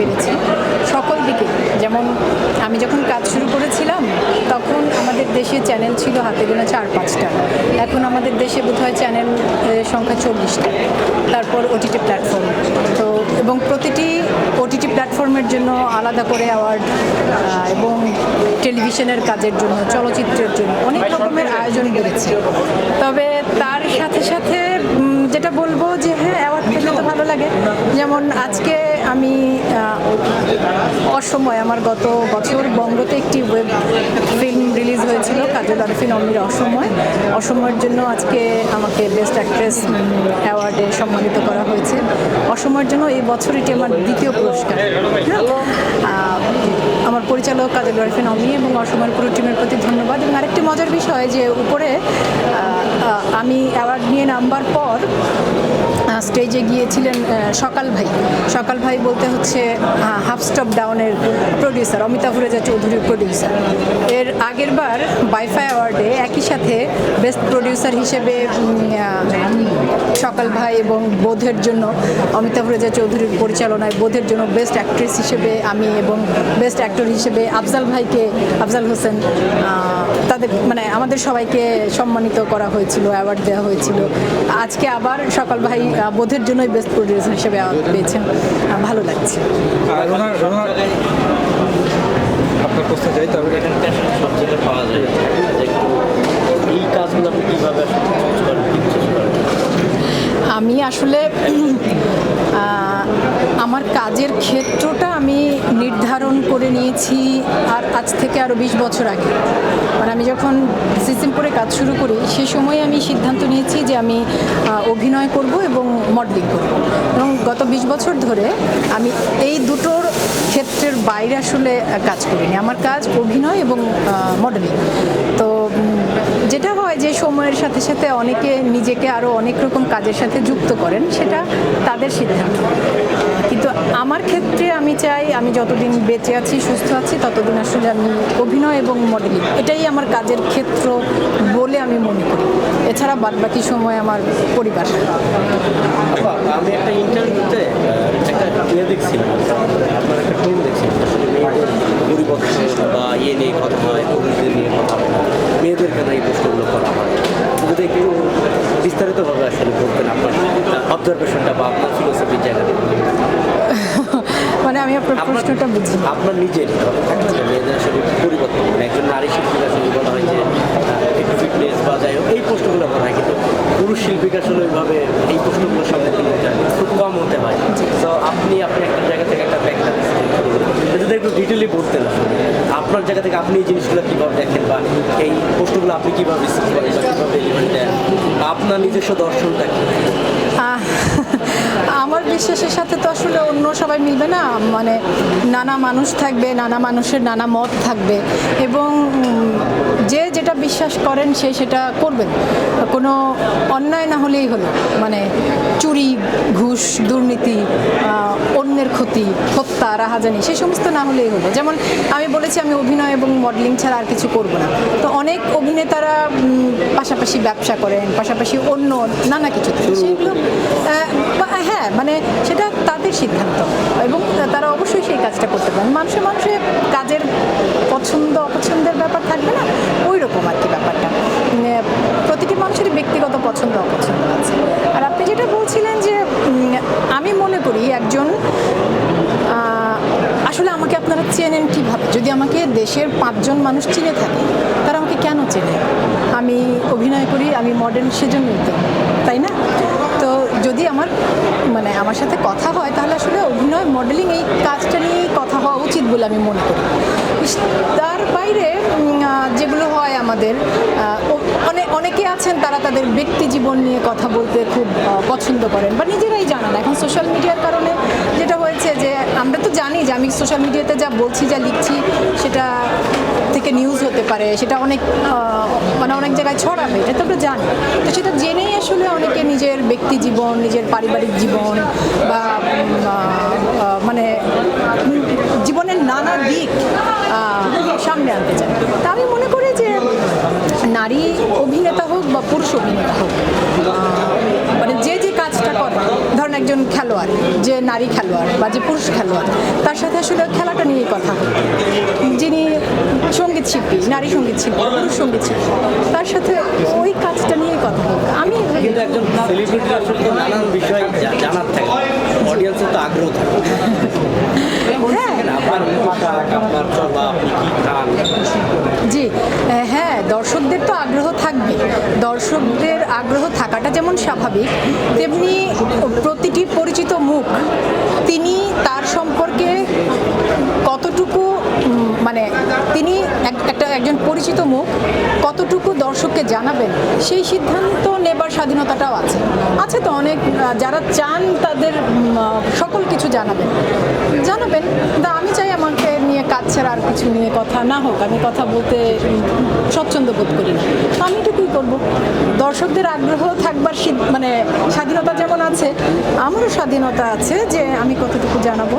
পেরেছি সকল দিকে। যেমন আমি যখন কাজ শুরু করেছিলাম, তখন আমাদের দেশে চ্যানেল ছিল হাতে গোনা চার পাঁচটা। এখন আমাদের দেশে বোধহয় চ্যানেল সংখ্যা চল্লিশটা তারপর ওটিটি প্ল্যাটফর্ম তো, এবং প্রতিটি ওটিটি প্ল্যাটফর্মের জন্য আলাদা করে অ্যাওয়ার্ড এবং টেলিভিশনের কাজের জন্য, চলচ্চিত্রের জন্য অনেক রকমের আয়োজন করেছে। তবে তার সাথে সাথে যেটা বলব যে হ্যাঁ অ্যাওয়ার্ড পেলে তো ভালো লাগে। যেমন আজকে আমি আহ, অসময় আমার গত বছর বঙ্গতে একটি ওয়েব ফিল্ম রিলিজ হয়েছিল কাজল আরফিন অমির অসময়। অসময়ের জন্য আজকে আমাকে বেস্ট অ্যাক্ট্রেস অ্যাওয়ার্ডে সম্মানিত করা হয়েছে। অসময়ের জন্য এই বছর এটি আমার দ্বিতীয় পুরস্কার। হ্যাঁ? আমার পরিচালক কাজল আরফিন অমি এবং অসময়ের পুরো টিমের প্রতি ধন্যবাদ। এবং আরেকটি মজার বিষয় যে উপরে আমি অ্যাওয়ার্ড নিয়ে নামবার পর স্টেজে গিয়েছিলেন সকাল ভাই। সকাল ভাই বলতে হচ্ছে হাফ স্টপ ডাউনের প্রডিউসার অমিতাভ রেজা চৌধুরীর প্রডিউসার আগের বার বাইফাই অ্যাওয়ার্ডে একই সাথে বেস্ট প্রডিউসার হিসেবে সকাল ভাই এবং বোধের জন্য অমিতাভ রেজা চৌধুরীর পরিচালনায় বোধের জন্য বেস্ট অ্যাক্ট্রেস হিসেবে আমি এবং বেস্ট অ্যাক্টর হিসেবে আফজাল ভাইকে, আফজাল হোসেন তাদের মানে আমাদের সবাইকে সম্মানিত করা হয়েছিল অ্যাওয়ার্ড দেওয়া হয়েছিল। আজকে আবার সকাল ভাই বোধের জন্যই বেস্ট প্রডিউসার হিসেবে অ্যাওয়ার্ড পেয়েছেন। ভালো লাগছে। আপনার প্রশ্ন যাই তবে এখানকার সব জায়গায় পাওয়া যায়। এই কাজগুলো আপনি কীভাবে আমি আসলে আমার কাজের ক্ষেত্রটা আমি নির্ধারণ করে নিয়েছি আর আজ থেকে আরও বিশ বছর আগে। মানে আমি যখন সিসিমপুরে কাজ শুরু করি সে সময় আমি সিদ্ধান্ত নিয়েছি যে আমি অভিনয় করব এবং মডেলিং করব। এবং গত বিশ বছর ধরে আমি এই দুটোর ক্ষেত্রের বাইরে আসলে কাজ করিনি। আমার কাজ অভিনয় এবং মডেলিং তো যেটা হয় যে, সময়ের সাথে সাথে অনেকে নিজেকে আরও অনেক রকম কাজের সাথে যুক্ত করেন, সেটা তাদের সিদ্ধান্ত। আমি চাই আমি যতদিন বেঁচে আছি সুস্থ আছি ততদিন আসলে আমি অভিনয় এবং মডেলিং এটাই আমার কাজের ক্ষেত্র বলে আমি মনে করি। এছাড়া বাদবাকি সময় আমার পরিবার। আপা, আমি একটা ইন্টারভিউতে একটা ইয়ে আপনার একটা ফিল্ম আসলে বা ইয়ে নিয়ে কথা হয় নিয়ে কথা হয় মেয়েদের কেন এই প্রশ্নগুলো করা হয় যদি একটু বিস্তারিতভাবে আসলে বলতেন আপনার অবজারভেশনটা বা আপনার ফিলোসফির জায়গা থেকে মানে আমি আপনার প্রশ্নটা বুঝি আপনার নিজের মেয়েদের আসলে পরিবর্তন। মানে একজন নারী শিল্পীর আসলে বলা হয় যে একটু ফিটনেস বা যাই হোক এই প্রশ্নগুলো করা হয়। কিন্তু পুরুষ শিল্পীকে আসলে ওইভাবে এই প্রশ্নগুলো সম্মুখীন হতে হয় খুব কম হতে হয়। তো আপনি আপনি একটা জায়গা থেকে একটা ব্যাখ্যা যদি একটু ডিটেলি বলতেন আপনার জায়গা থেকে আপনি এই জিনিসগুলো কীভাবে দেখেন বা এই প্রশ্নগুলো আপনি কীভাবে বা কীভাবে আপনার নিজস্ব দর্শনটা কি? আমার বিশ্বাসের সাথে তো আসলে অন্য সবাই মিলবে না। মানে নানা মানুষ থাকবে, নানা মানুষের নানা মত থাকবে। এবং যে বিশ্বাস করেন সে সেটা করবেন। কোনো অন্যায় না হলেই হলো। মানে চুরি ঘুষ দুর্নীতি অন্যের ক্ষতি হত্যা রাহাজানি সে সমস্ত না হলেই হলো। যেমন আমি বলেছি আমি অভিনয় এবং মডেলিং ছাড়া আর কিছু করব না। তো অনেক অভিনেতারা পাশাপাশি ব্যবসা করেন পাশাপাশি অন্য নানা কিছু। সেগুলো হ্যাঁ মানে সেটা তাদের সিদ্ধান্ত। এবং তারা অবশ্যই সেই কাজটা করতে পারেন। মানুষে মানুষে কাজের পছন্দ অপছন্দের ব্যাপার থাকবে না। ওই রকম আর কি ব্যাপারটা। উম, প্রতিটি মানুষেরই ব্যক্তিগত পছন্দ অপছন্দ আছে। আর আপনি যেটা বলছিলেন যে আমি মনে করি একজন আসলে আমাকে আপনারা চেনেন কীভাবে? যদি আমাকে দেশের পাঁচজন মানুষ চিনে থাকে তারা আমাকে কেন চেনে? আমি অভিনয় করি আমি মডেল সেজন্যই তো তাই না? তো যদি আমার মানে আমার সাথে কথা হয় তাহলে আসলে অভিনয় মডেলিং এই কাজটা নিয়েই কথা হওয়া উচিত বলে আমি মনে করি ইস, তার বাইরে উম, আহ, যেগুলো হয় আমাদের অনেক আছেন তারা তাদের ব্যক্তি জীবন নিয়ে কথা বলতে খুব পছন্দ করেন বা নিজেরাই জানান। এখন সোশ্যাল মিডিয়ার কারণে যেটা হয়েছে যে আমরা তো জানি যে আমি সোশ্যাল মিডিয়াতে যা বলছি, যা লিখছি, সেটা থেকে নিউজ হতে পারে, সেটা অনেক মানে অনেক জায়গায় ছড়াবে, এটা তো আমরা জানি। তো সেটা জেনেই আসলে অনেকে নিজের ব্যক্তি জীবন, নিজের পারিবারিক জীবন বা মানে জীবনের নানা দিক সামনে আনতে চায়। তা আমি মনে করি নারী অভিনেতা হোক বা পুরুষ অভিনেতা হোক মানে যে যে কাজটা করে ধরেন একজন খেলোয়াড় যে নারী খেলোয়াড় বা যে পুরুষ খেলোয়াড় তার সাথে আসলে খেলাটা নিয়ে কথা যিনি সংগীত শিল্পী নারী সংগীত শিল্পী পুরুষ সংগীত শিল্পী তার সাথে ওই কাজটা নিয়ে কথা হবে আমি কিন্তু একজন সেলিব্রিটির আসলে নানান বিষয় জানার থাকে। অডিয়েন্সের তো আগ্রহ থাকে। হ্যাঁ। আপনার চলা আপনি কি খান? হ্যাঁ দর্শকদের তো আগ্রহ থাকবে। দর্শকদের আগ্রহ থাকাটা যেমন স্বাভাবিক, তেমনি প্রতিটি পরিচিত মুখ, তিনি তার সম্পর্কে কতটুকু মানে তিনি একটা, একজন পরিচিত মুখ কতটুকু দর্শককে জানাবেন? সেই সিদ্ধান্ত নেবার স্বাধীনতাটাও আছে। আছে তো অনেক যারা চান তাদের সকল কিছু জানাবেন। জানাবেন তা আমি চাই আমাকে নিয়ে কাজ ছাড়া আর কিছু নিয়ে কথা না হোক। আমি কথা বলতে স্বচ্ছন্দ বোধ করি না। তো আমি এটুকুই করব। দর্শকদের আগ্রহ থাকবার মানে স্বাধীনতা যেমন আছে, আমারও স্বাধীনতা আছে যে আমি কতটুকু জানাব।